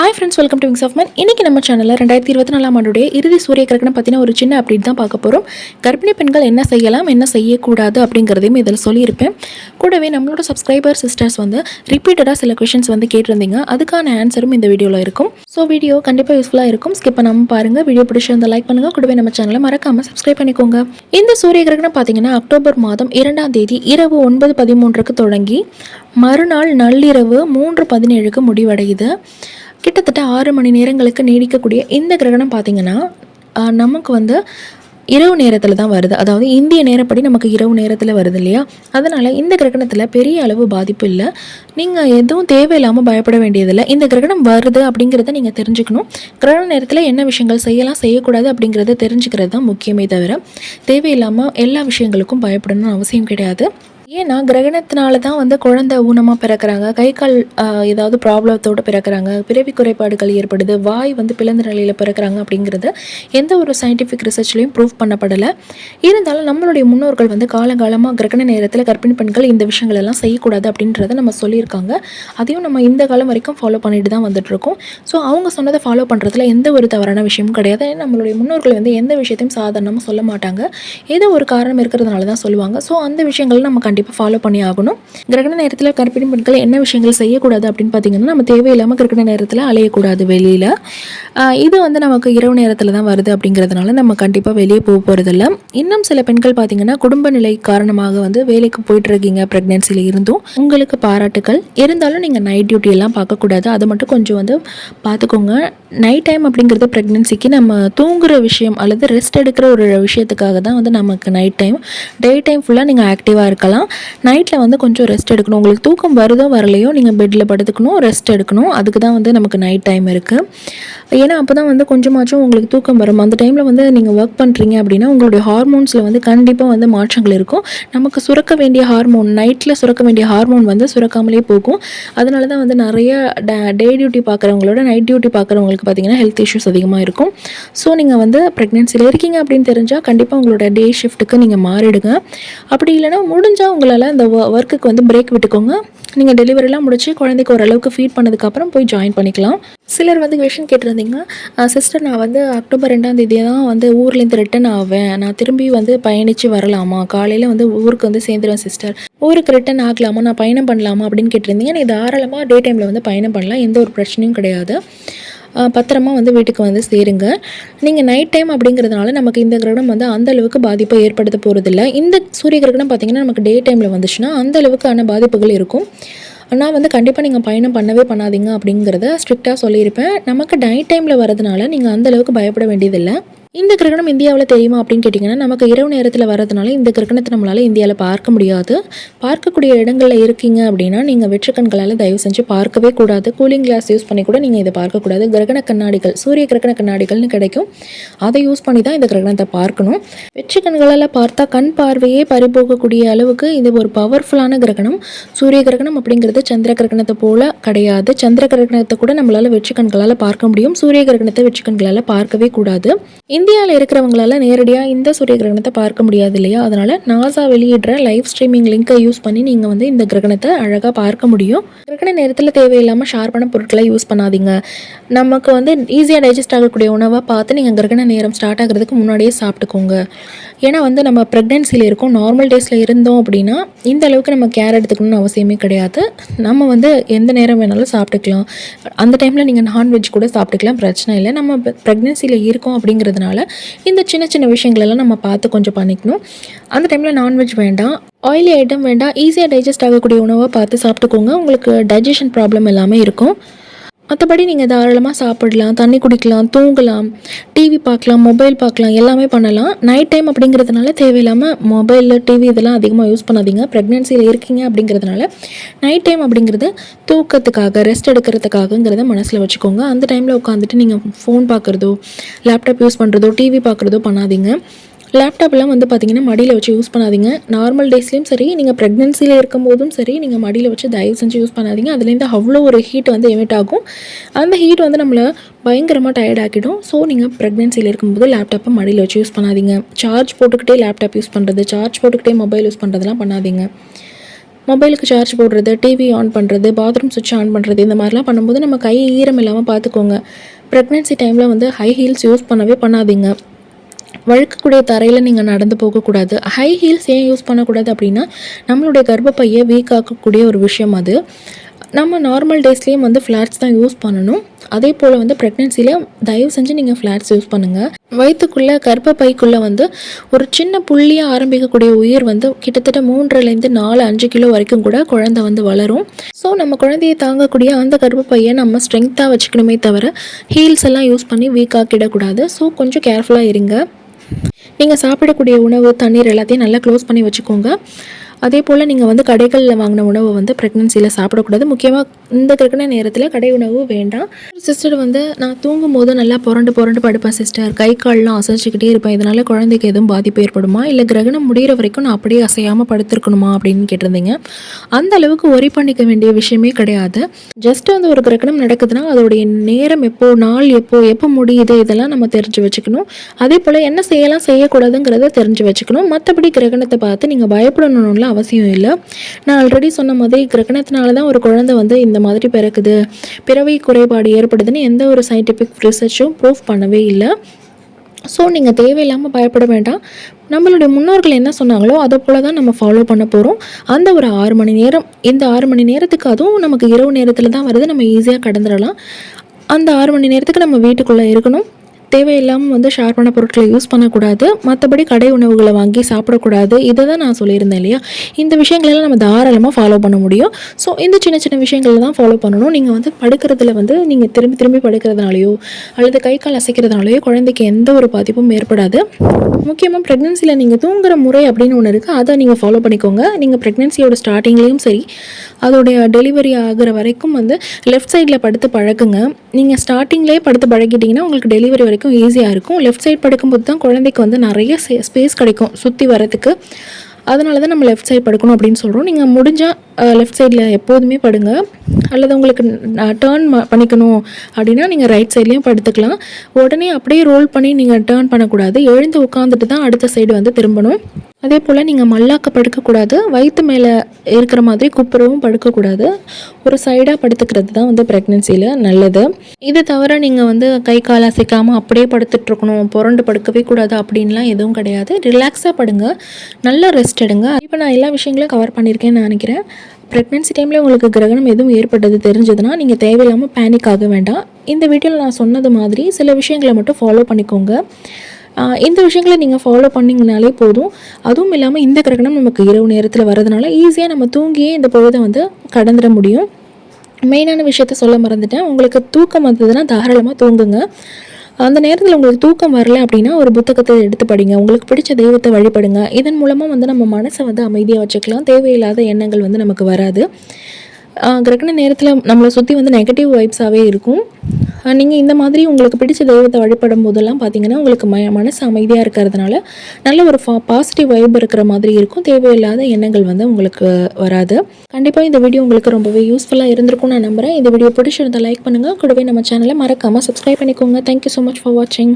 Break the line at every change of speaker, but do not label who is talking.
Hi friends welcome to Wings of Man இன்றைக்கி நம்ம சேனலில் ரெண்டாயிரத்தி இருபத்தி நாலாம் ஆண்டுடைய இறுதி சூரிய கிரகணம் பற்றின ஒரு சின்ன அப்டேட் தான் பார்க்க போகிறோம் கர்ப்பிணி பெண்கள் என்ன செய்யலாம் என்ன செய்யக்கூடாது அப்படிங்கிறதையும் இதில் சொல்லியிருப்பேன். கூடவே நம்மளோட சப்ஸ்கிரைபர் சிஸ்டர்ஸ் வந்து ரிப்பீட்டடாக சில கொஷின்ஸ் வந்து கேட்டிருந்தீங்க. அதுக்கான ஆன்சரும் இந்த வீடியோவில் இருக்கும். ஸோ வீடியோ கண்டிப்பாக யூஸ்ஃபுல்லாக இருக்கும். ஸ்கிப் பண்ணாமல் பாருங்கள் வீடியோ பிடிச்சிருந்த லைக் பண்ணுங்கள் கூடவே நம்ம சேனலை மறக்காமல் சப்ஸ்கிரைப் பண்ணிக்கோங்க. இந்த சூரிய கிரகணம் பார்த்தீங்கன்னா அக்டோபர் மாதம் இரண்டாம் தேதி இரவு ஒன்பது பதிமூன்றுக்கு தொடங்கி மறுநாள் நள்ளிரவு மூன்று பதினேழுக்கு முடிவடையுது. கிட்டத்தட்ட ஆறு மணி நேரங்களுக்கு நீடிக்கக்கூடிய இந்த கிரகணம் பார்த்திங்கன்னா நமக்கு வந்து இரவு நேரத்தில் தான் வருது. அதாவது இந்திய நேரப்படி நமக்கு இரவு நேரத்தில் வருது இல்லையா? அதனால் இந்த கிரகணத்தில் பெரிய அளவு பாதிப்பு இல்லை. நீங்கள் எதுவும் தேவையில்லாமல் பயப்பட வேண்டியதில்லை. இந்த கிரகணம் வருது அப்படிங்கிறத நீங்கள் தெரிஞ்சுக்கணும். கிரகண நேரத்தில் என்ன விஷயங்கள் செய்யலாம் செய்யக்கூடாது அப்படிங்கிறத தெரிஞ்சுக்கிறது தான் முக்கியமே தவிர தேவையில்லாமல் எல்லா விஷயங்களுக்கும் பயப்படணும்னு அவசியம் கிடையாது. ஏன்னா கிரகணத்தினால தான் வந்து குழந்தை ஊனமாக பிறக்கிறாங்க. கை கால் ஏதாவது ப்ராப்ளத்தோடு பிறக்கிறாங்க. பிறவி குறைபாடுகள் ஏற்படுது. வாய் வந்து பிளந்த நிலையில் பிறக்கிறாங்க அப்படிங்கிறது எந்த ஒரு சயின்டிஃபிக் ரிசர்ச்லையும் ப்ரூவ் பண்ணப்படலை. இருந்தாலும் நம்மளுடைய முன்னோர்கள் வந்து காலங்காலமாக கிரகண நேரத்தில் கர்ப்பிணி பெண்கள் இந்த விஷயங்கள் எல்லாம் செய்யக்கூடாது அப்படின்றத நம்ம சொல்லியிருக்காங்க. அதையும் நம்ம இந்த காலம் வரைக்கும் ஃபாலோ பண்ணிட்டு தான் வந்துட்டுருக்கோம். ஸோ அவங்க சொன்னதை ஃபாலோ பண்ணுறதுல எந்த ஒரு தவறான விஷயமும் கிடையாது. நம்மளுடைய முன்னோர்கள் வந்து எந்த விஷயத்தையும் சாதாரணமாக சொல்ல மாட்டாங்க. ஏதோ ஒரு காரணம் இருக்கிறதுனால தான் சொல்லுவாங்க. ஸோ அந்த விஷயங்கள் நம்ம கண்டிப்பாக ஃபாலோ பண்ணி ஆகணும். கிரகண நேரத்தில் கர்ப்பிணி பெண்கள் என்ன விஷயங்கள் செய்யக்கூடாது அப்படின்னு பார்த்தீங்கன்னா நம்ம தேவையில்லாமல் கிரகண நேரத்தில் அலையக்கூடாது வெளியில். இது வந்து நமக்கு இரவு நேரத்தில் தான் வருது அப்படிங்கிறதுனால நம்ம கண்டிப்பாக வெளியே போக போகிறதில்ல இன்னும் சில பெண்கள் பார்த்தீங்கன்னா குடும்ப நிலை காரணமாக வந்து வேலைக்கு போயிட்டு இருக்கீங்க ப்ரெக்னென்சியில் இருந்தும். உங்களுக்கு பாராட்டுக்கள். இருந்தாலும் நீங்கள் நைட் டியூட்டி எல்லாம் பார்க்கக்கூடாது. அதை மட்டும் கொஞ்சம் வந்து பார்த்துக்கோங்க நைட் டைம் அப்படிங்கிறது ப்ரெக்னென்சிக்கு நம்ம தூங்குகிற விஷயம் அல்லது ரெஸ்ட் எடுக்கிற ஒரு விஷயத்துக்காக தான் வந்து நமக்கு நைட் டைம் டே டைம் ஃபுல்லாக நீங்கள் ஆக்டிவாக இருக்கலாம். நைட்டில் வந்து கொஞ்சம் ரெஸ்ட் எடுக்கணும். உங்களுக்கு தூக்கம் வருதோ வரலையோ நீங்கள் பெட்டில் படுத்துக்கணும் ரெஸ்ட் எடுக்கணும். அதுக்கு தான் வந்து நமக்கு நைட் டைம் இருக்குது ஏன்னா அப்போ தான் வந்து கொஞ்சமாச்சும் உங்களுக்கு தூக்கம் வரும். அந்த டைமில் வந்து நீங்கள் ஒர்க் பண்ணுறீங்க அப்படின்னா உங்களுடைய ஹார்மோன்ஸில் வந்து கண்டிப்பாக வந்து மாற்றங்கள் இருக்கும். நமக்கு சுரக்க வேண்டிய ஹார்மோன் நைட்டில் சுரக்க வேண்டிய ஹார்மோன் வந்து சுரக்காமலே போகும். அதனால தான் வந்து நிறைய டே டியூட்டி பார்க்குறவங்களோட நைட் டியூட்டி பார்க்குறவங்களுக்கு பார்த்தீங்கன்னா ஹெல்த் இஷ்யூஸ் அதிகமாக இருக்கும். ஸோ நீங்கள் வந்து ப்ரெக்னென்சியில் இருக்கீங்க அப்படின்னு தெரிஞ்சால் கண்டிப்பாக உங்களோட டே ஷிஃப்ட்டுக்கு நீங்கள் மாறிடுங்க. அப்படி இல்லைன்னா முடிஞ்சால் உங்களால் அந்த ஒர்க்குக்கு வந்து பிரேக் விட்டுக்கோங்க. நீங்கள் டெலிவரிலாம் முடிச்சு குழந்தைக்கு ஓரளவுக்கு ஃபீட் பண்ணதுக்கப்புறம் போய் ஜாயின் பண்ணிக்கலாம். சிலர் வந்து கொஷின் கேட்டிருந்தீங்க சிஸ்டர் நான் வந்து அக்டோபர் ரெண்டாம் தேதி தான் வந்து ஊர்லேருந்து ரிட்டன் ஆவேன். நான் திரும்பி வந்து பயணித்து வரலாமா? காலையில் வந்து ஊருக்கு வந்து சேர்ந்துருவேன் சிஸ்டர் ஊருக்கு ரிட்டன் ஆகலாமா? நான் பயணம் பண்ணலாமா? அப்படின்னு கேட்டிருந்தீங்க. நீ தாராளமாக டே டைமில் வந்து பயணம் பண்ணலாம். எந்த ஒரு பிரச்சனையும் கிடையாது. பத்திரமா வந்து வீட்டுக்கு வந்து சேருங்க. நீங்கள் நைட் டைம் அப்படிங்கிறதுனால நமக்கு இந்த கிரகணம் வந்து அந்த அளவுக்கு பாதிப்பை ஏற்படுத்த போகிறதில்ல இந்த சூரிய கிரகணம் பார்த்தீங்கன்னா நமக்கு டே டைமில் வந்துச்சுன்னா அந்த அளவுக்கான பாதிப்புகள் இருக்கும். ஆனால் வந்து கண்டிப்பாக நீங்கள் பயணம் பண்ணவே பண்ணாதீங்க அப்படிங்கிறத ஸ்ட்ரிக்டாக சொல்லியிருப்பேன். நமக்கு நைட் டைமில் வரதுனால நீங்கள் அந்த அளவுக்கு பயப்பட வேண்டியதில்லை. இந்த கிரகணம் இந்தியாவில் தெரியுமா அப்படின்னு கேட்டிங்கன்னா நமக்கு இரவு நேரத்தில் வரதுனால இந்த கிரகணத்தை நம்மளால் இந்தியாவில் பார்க்க முடியாது. பார்க்கக்கூடிய இடங்களில் இருக்கீங்க அப்படின்னா நீங்கள் வெற்று கண்களால் தயவு செஞ்சு பார்க்கவே கூடாது. கூலிங் கிளாஸ் யூஸ் பண்ணி கூட நீங்கள் இதை பார்க்கக்கூடாது கிரகண கண்ணாடிகள் சூரிய கிரகண கண்ணாடிகள்னு கிடைக்கும். அதை யூஸ் பண்ணி தான் இந்த கிரகணத்தை பார்க்கணும். வெற்று கண்களால் பார்த்தா கண் பார்வையே பறிபோகக்கூடிய அளவுக்கு இது ஒரு பவர்ஃபுல்லான கிரகணம். சூரிய கிரகணம் அப்படிங்கிறது சந்திர கிரகணத்தை போல கிடையாது. சந்திர கிரகணத்தை கூட நம்மளால் வெற்று கண்களால் பார்க்க முடியும். சூரிய கிரகணத்தை வெற்று கண்களால் பார்க்கவே கூடாது. இந்தியாவில் இருக்கிறவங்களால நேரடியாக இந்த சூரிய கிரகணத்தை பார்க்க முடியாது இல்லையா? அதனால் நாசா வெளியிடுற லைவ் ஸ்ட்ரீமிங் லிங்கை யூஸ் பண்ணி நீங்கள் வந்து இந்த கிரகணத்தை அழகாக பார்க்க முடியும். கிரகண நேரத்தில் தேவையில்லாமல் ஷார்ப்பான பொருட்களை யூஸ் பண்ணாதீங்க. நமக்கு வந்து ஈஸியாக டைஜஸ்ட் ஆகக்கூடிய உணவாக பார்த்து நீங்கள் கிரகண நேரம் ஸ்டார்ட் ஆகிறதுக்கு முன்னாடியே சாப்பிட்டுக்கோங்க. ஏன்னா வந்து நம்ம ப்ரெக்னென்சியில் இருக்கோம் நார்மல் டேஸில் இருந்தோம் அப்படின்னா இந்த அளவுக்கு நம்ம கேர் எடுத்துக்கணும்னு அவசியமே கிடையாது. நம்ம வந்து எந்த நேரம் வேணாலும் சாப்பிட்டுக்கலாம். அந்த டைமில் நீங்கள் நான்வெஜ் கூட சாப்பிட்டுக்கலாம் பிரச்சனை இல்லை. நம்ம ப்ரெக்னென்சியில் இருக்கோம் அப்படிங்கிறதுனால இந்த சின்ன சின்ன விஷயங்களெல்லாம் நம்ம பார்த்து கொஞ்சம் பண்ணிக்கணும். அந்த டைமில் நான்வெஜ் வேண்டாம். ஆயிலி ஐட்டம் வேண்டாம். ஈஸியாக டைஜஸ்ட் ஆகக்கூடிய உணவை பார்த்து சாப்பிட்டுக்கோங்க. உங்களுக்கு டைஜஷன் ப்ராப்ளம் எல்லாமே இருக்கும். மற்றபடி நீங்கள் தாராளமாக சாப்பிடலாம் தண்ணி குடிக்கலாம் தூங்கலாம் டிவி பார்க்கலாம் மொபைல் பார்க்கலாம் எல்லாமே பண்ணலாம். நைட் டைம் அப்படிங்கிறதுனால தேவையில்லாமல் மொபைலில் டிவி இதெல்லாம் அதிகமாக யூஸ் பண்ணாதீங்க. ப்ரெக்னென்சியில் இருக்கீங்க அப்படிங்கிறதுனால நைட் டைம் அப்படிங்கிறது தூக்கத்துக்காக ரெஸ்ட் எடுக்கிறதுக்காகங்கிறத மனசில் வச்சுக்கோங்க. அந்த டைமில் உட்காந்துட்டு நீங்கள் ஃபோன் பார்க்குறதோ லேப்டாப் யூஸ் பண்ணுறதோ டிவி பார்க்குறதோ பண்ணாதீங்க. லேப்டாப்லாம் வந்து பார்த்தீங்கன்னா மடியில் வச்சு யூஸ் பண்ணாதீங்க. நார்மல் டேஸ்லேயும் சரி நீங்கள் ப்ரெக்னென்சியில் இருக்கும்போதும் சரி நீங்கள் மடியில் வச்சு தயவு செஞ்சு யூஸ் பண்ணாதீங்க. அதுலேருந்து அவ்வளோ ஒரு ஹீட் வந்து எமிட் ஆகும். அந்த ஹீட் வந்து நம்மளை பயங்கரமாக டயர்ட் ஆக்கிடும். ஸோ நீங்கள் ப்ரெக்னென்சியில் இருக்கும்போது லேப்டாப்பை மடியில் வச்சு யூஸ் பண்ணாதீங்க. சார்ஜ் போட்டுக்கிட்டே லேப்டாப் யூஸ் பண்ணுறது சார்ஜ் போட்டுக்கிட்டே மொபைல் யூஸ் பண்ணுறதுலாம் பண்ணாதீங்க. மொபைலுக்கு சார்ஜ் போடுறது டிவி ஆன் பண்ணுறது பாத்ரூம் சுவிட்ச் ஆன் பண்ணுறது இந்த மாதிரிலாம் பண்ணும்போது நம்ம கை ஈரம் இல்லாமல் பார்த்துக்கோங்க ப்ரெக்னென்சி டைமில் வந்து ஹை ஹீல்ஸ் யூஸ் பண்ணவே பண்ணாதீங்க. வழுக்கக்கூடிய தரையில் நீங்கள் நடந்து போகக்கூடாது. ஹை ஹீல்ஸ் ஏன் யூஸ் பண்ணக்கூடாது அப்படின்னா நம்மளுடைய கர்ப்பப்பையை வீக் ஆக்கக்கூடிய ஒரு விஷயம் அது. நம்ம நார்மல் டேஸ்லேயும் வந்து ஃப்ளாட்ஸ் தான் யூஸ் பண்ணணும். அதே போல் வந்து ப்ரெக்னென்சியில் தயவு செஞ்சு நீங்கள் ஃப்ளாட்ஸ் யூஸ் பண்ணுங்கள் வயிற்றுக்குள்ளே கர்ப்பப்பைக்குள்ளே வந்து ஒரு சின்ன புள்ளியாக ஆரம்பிக்கக்கூடிய உயிர் வந்து கிட்டத்தட்ட மூன்றுலேருந்து நாலு அஞ்சு கிலோ வரைக்கும் கூட குழந்தை வந்து வளரும். ஸோ நம்ம குழந்தையை தாங்கக்கூடிய அந்த கர்ப்பப்பையை நம்ம ஸ்ட்ரென்த்தாக வச்சுக்கணுமே தவிர ஹீல்ஸ் எல்லாம் யூஸ் பண்ணி வீக் ஆக்கிடக்கூடாது. ஸோ கொஞ்சம் கேர்ஃபுல்லாக இருங்க. நீங்கள் சாப்பிடக்கூடிய உணவு தண்ணீர் எல்லாத்தையும் நல்லா க்ளோஸ் பண்ணி வச்சுக்கோங்க. அதே போல் நீங்கள் வந்து கடைகளில் வாங்கின உணவை வந்து ப்ரெக்னென்சியில் சாப்பிடக்கூடாது. முக்கியமாக இந்த கிடக்கிற நேரத்தில் கடை உணவு வேண்டாம். சிஸ்டர் வந்து நான் தூங்கும் போது நல்லா புரண்டு புரண்டு படுப்பேன் சிஸ்டர் கை கால்லாம் அசைச்சிக்கிட்டே இருப்பேன். இதனால் குழந்தைக்கு எதுவும் பாதிப்பு ஏற்படுமா? இல்லை கிரகணம் முடிகிற வரைக்கும் நான் அப்படியே அசையாமல் படுத்திருக்கணுமா? அப்படின்னு கேட்டிருந்தீங்க. அந்த அளவுக்கு ஒரி பண்ணிக்க வேண்டிய விஷயமே கிடையாது. ஜஸ்ட் வந்து ஒரு கிரகணம் நடக்குதுன்னா அதோடைய நேரம் எப்போ நாள் எப்போ எப்போ முடியுது இதெல்லாம் நம்ம தெரிஞ்சு வச்சுக்கணும். அதே போல் என்ன செய்யலாம் செய்யக்கூடாதுங்கிறத தெரிஞ்சு வச்சுக்கணும். மற்றபடி கிரகணத்தை பார்த்து நீங்கள் பயப்படணும்ல அவசியம் இல்லை. நான் ஆல்ரெடி சொன்ன மாதிரி கிரகணத்தினால தான் ஒரு குழந்தை வந்து இந்த மாதிரி பிறக்குது. பிறவி குறைபாடு ஏற்படுதுன்னு எந்த ஒரு சயின்டிஃபிக் ரிசர்ச்சும் ப்ரூஃப் பண்ணவே இல்லை. ஸோ நீங்கள் தேவையில்லாமல் பயப்பட வேண்டாம். நம்மளுடைய முன்னோர்கள் என்ன சொன்னாங்களோ அதை போல தான் நம்ம ஃபாலோ பண்ண போகிறோம் அந்த ஒரு ஆறு மணி நேரம் இந்த ஆறு மணி நேரத்துக்கு அதுவும் நமக்கு இரவு நேரத்தில் தான் வருது. நம்ம ஈஸியாக கடந்துடலாம். அந்த ஆறு மணி நேரத்துக்கு நம்ம வீட்டுக்குள்ளே இருக்கணும். தேவையில்லாமல் வந்து ஷார்ப்பான பொருட்களை யூஸ் பண்ணக்கூடாது. மற்றபடி கடை உணவுகளை வாங்கி சாப்பிடக்கூடாது. இதை தான் நான் சொல்லியிருந்தேன் இல்லையா? இந்த விஷயங்களெல்லாம் நம்ம தாராளமாக ஃபாலோ பண்ண முடியும். ஸோ இந்த சின்ன சின்ன விஷயங்கள் தான் ஃபாலோ பண்ணணும். நீங்கள் வந்து படுக்கிறதுல வந்து நீங்கள் திரும்பி திரும்பி படுக்கிறதுனாலையோ அல்லது கை கால் அசைக்கிறதுனாலையோ குழந்தைக்கு எந்த ஒரு பாதிப்பும் ஏற்படாது. முக்கியமாக ப்ரெக்னென்சியில் நீங்கள் தூங்குற முறை அப்படின்னு ஒன்று இருக்குது அதை நீங்கள் ஃபாலோ பண்ணிக்கோங்க. நீங்கள் ப்ரெக்னென்சியோட ஸ்டார்டிங்லேயும் சரி அதோடைய டெலிவரி ஆகிற வரைக்கும் வந்து லெஃப்ட் சைடில் படுத்து பழக்குங்க. நீங்கள் ஸ்டார்டிங்லேயே படுத்து பழகிட்டிங்கன்னா உங்களுக்கு டெலிவரி வரைக்கும் ஈஸியாக இருக்கும். லெஃப்ட் சைடு படுக்கும்போது தான் குழந்தைக்கு வந்து நிறைய ஸ்பேஸ் கிடைக்கும் சுற்றி வரதுக்கு அதனால தான் நம்ம லெஃப்ட் சைடு படுக்கணும் அப்படின்னு சொல்கிறோம் நீங்கள் முடிஞ்சால் லெஃப்ட் சைடில் எப்போதுமே படுங்க. அல்லது உங்களுக்கு டேர்ன் பண்ணிக்கணும் அப்படின்னா நீங்கள் ரைட் சைட்லேயும் படுத்துக்கலாம். உடனே அப்படியே ரோல் பண்ணி நீங்கள் டேர்ன் பண்ணக்கூடாது. எழுந்து உட்காந்துட்டு தான் அடுத்த சைடு வந்து திரும்பணும். அதே போல் நீங்கள் மல்லாக்க படுக்கக்கூடாது வயிற்று மேலே இருக்கிற மாதிரி குப்புறவும் படுக்கக்கூடாது. ஒரு சைடாக படுத்துக்கிறது தான் வந்து ப்ரெக்னென்சியில் நல்லது. இது தவிர நீங்கள் வந்து கை கால் அசைக்காமல் அப்படியே படுத்துட்ருக்கணும் புரண்டு படுக்கவே கூடாது அப்படின்லாம் எதுவும் கிடையாது. ரிலாக்ஸாக படுங்க. நல்லா ரெஸ்ட் எடுங்க. இப்போ நான் எல்லா விஷயங்களும் கவர் பண்ணியிருக்கேன்னு நினைக்கிறேன். ப்ரெக்னென்சி டைமில் உங்களுக்கு கிரகணம் எதுவும் ஏற்பட்டது தெரிஞ்சதுன்னா நீங்கள் தேவையில்லாமல் பேனிக் ஆக வேண்டாம். இந்த வீடியோவில் நான் சொன்னது மாதிரி சில விஷயங்களை மட்டும் ஃபாலோ பண்ணிக்கோங்க. இந்த விஷயங்களை நீங்கள் ஃபாலோ பண்ணிங்கனாலே போதும். அதுவும் இல்லாமல் இந்த கிரகணம் நமக்கு இரவு நேரத்தில் வரதுனால ஈஸியாக நம்ம தூங்கியே இந்த பொழுதை வந்து கடந்துட முடியும். மெயினான விஷயத்த சொல்ல மறந்துட்டேன். உங்களுக்கு தூக்கம் வந்ததுன்னா தாராளமாக தூங்குங்க. அந்த நேரத்தில் உங்களுக்கு தூக்கம் வரல அப்படின்னா ஒரு புத்தகத்தை எடுத்து படிங்க. உங்களுக்கு பிடிச்ச தெய்வத்தை வழிபடுங்க. இதன் மூலமாக வந்து நம்ம மனசை வந்து அமைதியாக வச்சுக்கலாம். தேவையில்லாத எண்ணங்கள் வந்து நமக்கு வராது. கிரகண நேரத்தில் நம்மளை சுற்றி வந்து நெகட்டிவ் வைப்ஸாகவே இருக்கும். நீங்கள் இந்த மாதிரி உங்களுக்கு பிடிச்ச தெய்வத்தை வழிபடும் போதெல்லாம் பார்த்தீங்கன்னா உங்களுக்கு ம மனசு அமைதியாக இருக்கிறதுனால நல்ல ஒரு ஃபா பாசிட்டிவ் வைப் இருக்கிற மாதிரி இருக்கும். தேவையில்லாத எண்ணங்கள் வந்து உங்களுக்கு வராது. கண்டிப்பாக இந்த வீடியோ உங்களுக்கு ரொம்பவே யூஸ்ஃபுல்லாக இருந்திருக்கும் நான் நம்புகிறேன் இந்த வீடியோ பிடிச்சிருந்தால் லைக் பண்ணுங்கள் கூடவே நம்ம சேனலை மறக்காமல் சப்ஸ்கிரைப் பண்ணிக்கோங்க. தேங்க்யூ ஸோ மச் ஃபார் வாட்சிங்